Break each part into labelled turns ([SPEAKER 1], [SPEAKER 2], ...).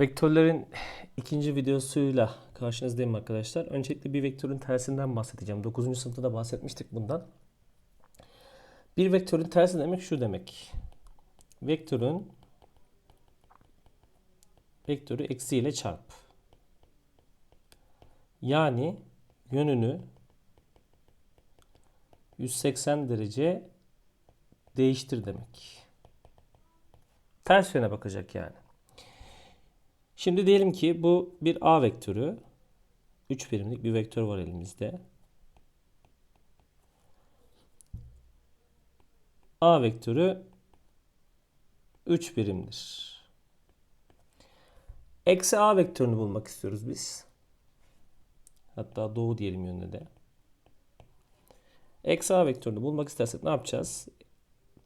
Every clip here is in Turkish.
[SPEAKER 1] Vektörlerin ikinci videosuyla karşınızdayım arkadaşlar. Öncelikle bir vektörün tersinden bahsedeceğim. 9. sınıfta da bahsetmiştik bundan. Bir vektörün tersi demek şu demek. Vektörün vektörü eksi ile çarp. Yani yönünü 180 derece değiştir demek. Ters yöne bakacak yani. Şimdi diyelim ki bu bir A vektörü. 3 birimlik bir vektör var elimizde. A vektörü 3 birimdir. Eksi A vektörünü bulmak istiyoruz biz. Hatta doğu diyelim yönünde de. Eksi A vektörünü bulmak istersek ne yapacağız?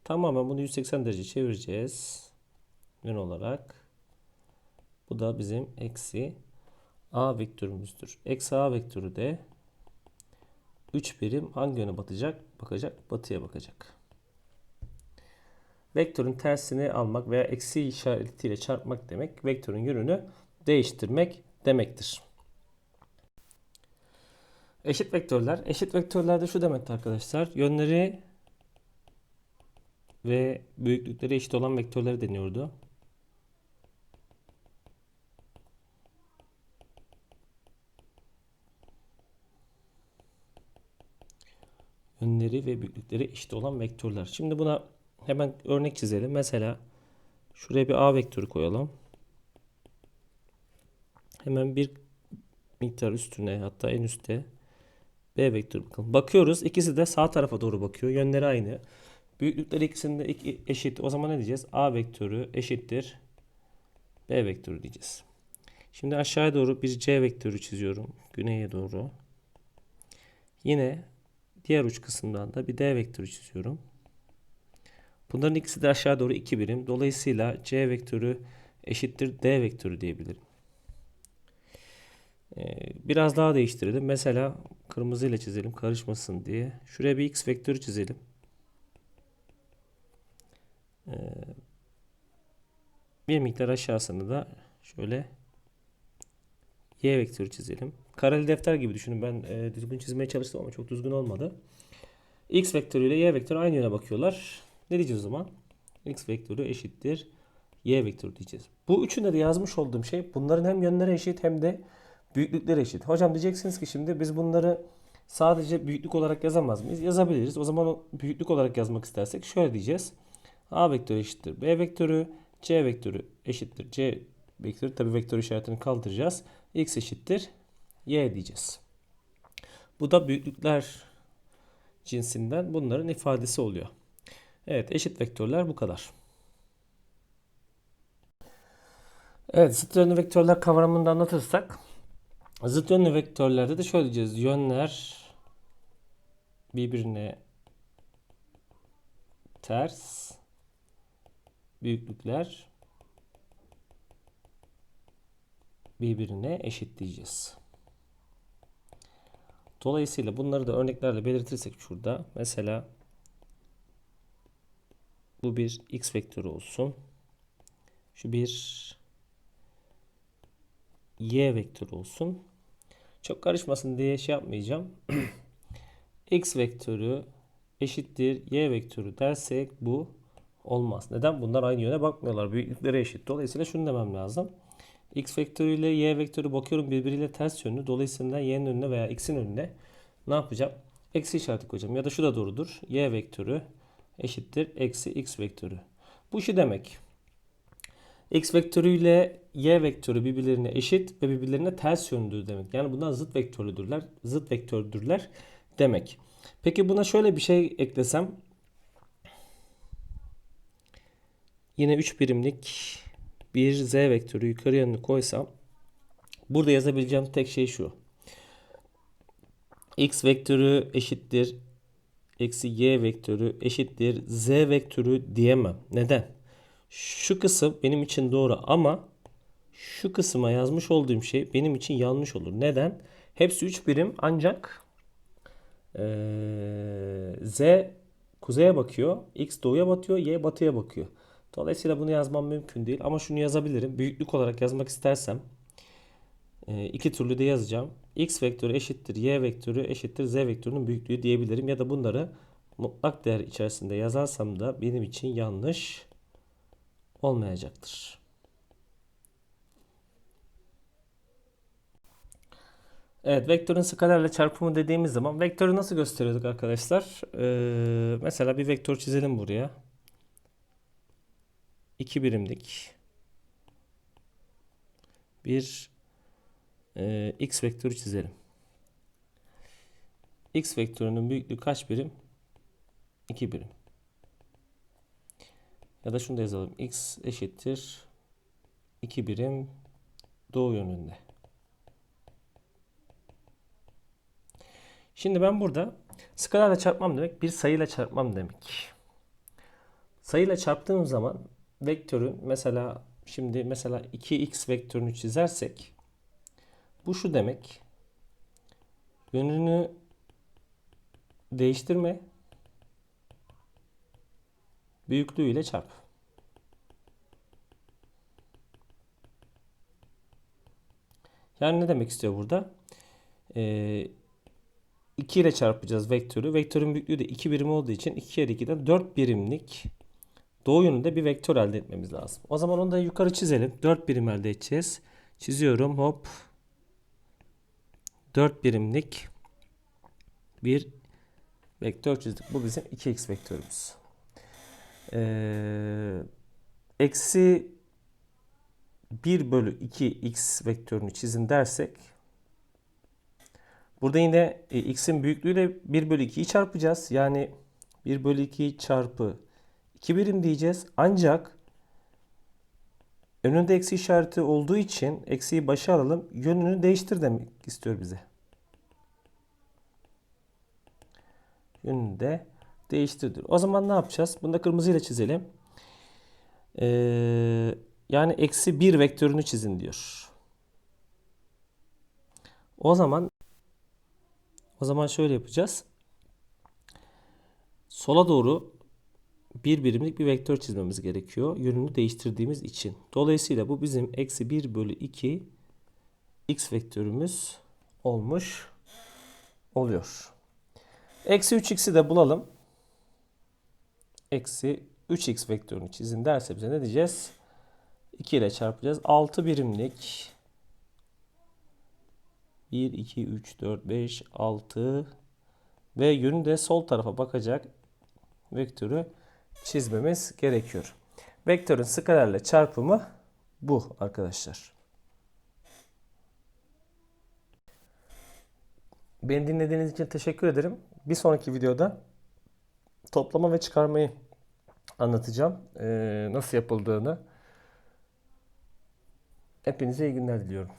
[SPEAKER 1] Tamamen bunu 180 derece çevireceğiz. Yön olarak. Bu da bizim eksi A vektörümüzdür. Eksi A vektörü de 3 birim hangi yöne batacak? Bakacak. Batıya bakacak. Vektörün tersini almak veya eksi işaretiyle çarpmak demek vektörün yönünü değiştirmek demektir. Eşit vektörler. Eşit vektörlerde şu demekti arkadaşlar. Yönleri ve büyüklükleri eşit olan vektörleri deniyordu. Yönleri ve büyüklükleri eşit olan vektörler. Şimdi buna hemen örnek çizelim. Mesela şuraya bir A vektörü koyalım. Hemen bir miktar üstüne hatta en üstte B vektörü bakalım. Bakıyoruz ikisi de sağ tarafa doğru bakıyor. Yönleri aynı. Büyüklükleri ikisinde iki eşit. O zaman ne diyeceğiz? A vektörü eşittir B vektörü diyeceğiz. Şimdi aşağıya doğru bir C vektörü çiziyorum. Güneye doğru. Yine diğer uç kısımdan da bir D vektörü çiziyorum. Bunların ikisi de aşağı doğru 2 birim. Dolayısıyla C vektörü eşittir D vektörü diyebilirim. Ee, biraz daha değiştirelim. Mesela kırmızıyla çizelim karışmasın diye. Şuraya bir X vektörü çizelim. Ee, bir miktar aşağısını da şöyle Y vektörü çizelim. Kareli defter gibi düşünün. Ben e, düzgün çizmeye çalıştım ama çok düzgün olmadı. X vektörü ile Y vektörü aynı yöne bakıyorlar. Ne diyeceğiz o zaman? X vektörü eşittir Y vektörü diyeceğiz. Bu üçünde de yazmış olduğum şey bunların hem yönleri eşit hem de büyüklükleri eşit. Hocam diyeceksiniz ki şimdi biz bunları sadece büyüklük olarak yazamaz mıyız? Yazabiliriz. O zaman büyüklük olarak yazmak istersek şöyle diyeceğiz. A vektörü eşittir B vektörü, C vektörü eşittir C vektörü. Tabi vektör işaretini kaldıracağız. X eşittir Y diyeceğiz. Bu da büyüklükler cinsinden bunların ifadesi oluyor. Evet eşit vektörler bu kadar. Evet zıt yönlü vektörler kavramını da anlatırsak zıt yönlü vektörlerde de şöyle diyeceğiz. Yönler birbirine ters büyüklükler birbirine eşit diyeceğiz. Dolayısıyla bunları da örneklerle belirtirsek şurada mesela bu bir x vektörü olsun. Şu bir y vektörü olsun. Çok karışmasın diye şey yapmayacağım. x vektörü eşittir y vektörü dersek bu olmaz. Neden? Bunlar aynı yöne bakmıyorlar. Büyüklükleri eşit. Dolayısıyla şunu demem lazım. X vektörü ile Y vektörü bakıyorum birbiriyle ters yönlü. Dolayısıyla Y'nin önüne veya X'in önüne ne yapacağım? Eksi işareti koyacağım. Ya da şu da doğrudur. Y vektörü eşittir. Eksi X vektörü. Bu şu demek. X vektörü ile Y vektörü birbirlerine eşit ve birbirlerine ters yönlü demek. Yani bunlar zıt vektörlüdürler. Zıt vektördürler demek. Peki buna şöyle bir şey eklesem. Yine 3 birimlik bir z vektörü yukarı yönlü koysam burada yazabileceğim tek şey şu. x vektörü eşittir eksi y vektörü eşittir z vektörü diyemem. Neden? Şu kısım benim için doğru ama şu kısma yazmış olduğum şey benim için yanlış olur. Neden? Hepsi 3 birim ancak ee, z kuzeye bakıyor, x doğuya batıyor, y batıya bakıyor. Dolayısıyla bunu yazmam mümkün değil ama şunu yazabilirim. Büyüklük olarak yazmak istersem e, iki türlü de yazacağım. X vektörü eşittir Y vektörü eşittir Z vektörünün büyüklüğü diyebilirim. Ya da bunları mutlak değer içerisinde yazarsam da benim için yanlış olmayacaktır. Evet, vektörün skalerle çarpımı dediğimiz zaman vektörü nasıl gösteriyorduk arkadaşlar? Ee, mesela bir vektör çizelim buraya. 2 birimlik bir e, x vektörü çizelim. x vektörünün büyüklüğü kaç birim? 2 birim. Ya da şunu da yazalım. x eşittir 2 birim doğu yönünde. Şimdi ben burada skalarla çarpmam demek bir sayıyla çarpmam demek. Sayıyla çarptığım zaman vektörün mesela şimdi mesela 2x vektörünü çizersek bu şu demek. Yönünü değiştirme büyüklüğüyle çarp. Yani ne demek istiyor burada? Ee, 2 ile çarpacağız vektörü. Vektörün büyüklüğü de 2 birim olduğu için 2 kere 2'den 4 birimlik doğu yönünde bir vektör elde etmemiz lazım. O zaman onu da yukarı çizelim. 4 birim elde edeceğiz. Çiziyorum hop. 4 birimlik bir vektör çizdik. Bu bizim 2x vektörümüz. Ee, eksi 1 bölü 2x vektörünü çizin dersek burada yine e, x'in büyüklüğüyle 1 bölü 2'yi çarpacağız. Yani 1 bölü 2 çarpı 2 birim diyeceğiz. Ancak önünde eksi işareti olduğu için eksiyi başa alalım. Yönünü değiştir demek istiyor bize. Yönünü de değiştirdir. O zaman ne yapacağız? Bunu da kırmızıyla çizelim. Ee, yani eksi 1 vektörünü çizin diyor. O zaman o zaman şöyle yapacağız. Sola doğru bir birimlik bir vektör çizmemiz gerekiyor. Yönünü değiştirdiğimiz için. Dolayısıyla bu bizim eksi 1 bölü 2 x vektörümüz olmuş oluyor. Eksi 3x'i de bulalım. Eksi 3x vektörünü çizin derse bize ne diyeceğiz? 2 ile çarpacağız. 6 birimlik 1, 2, 3, 4, 5, 6 ve yönü de sol tarafa bakacak vektörü çizmemiz gerekiyor. Vektörün skalerle çarpımı bu arkadaşlar. Beni dinlediğiniz için teşekkür ederim. Bir sonraki videoda toplama ve çıkarmayı anlatacağım. Ee, nasıl yapıldığını. Hepinize iyi günler diliyorum.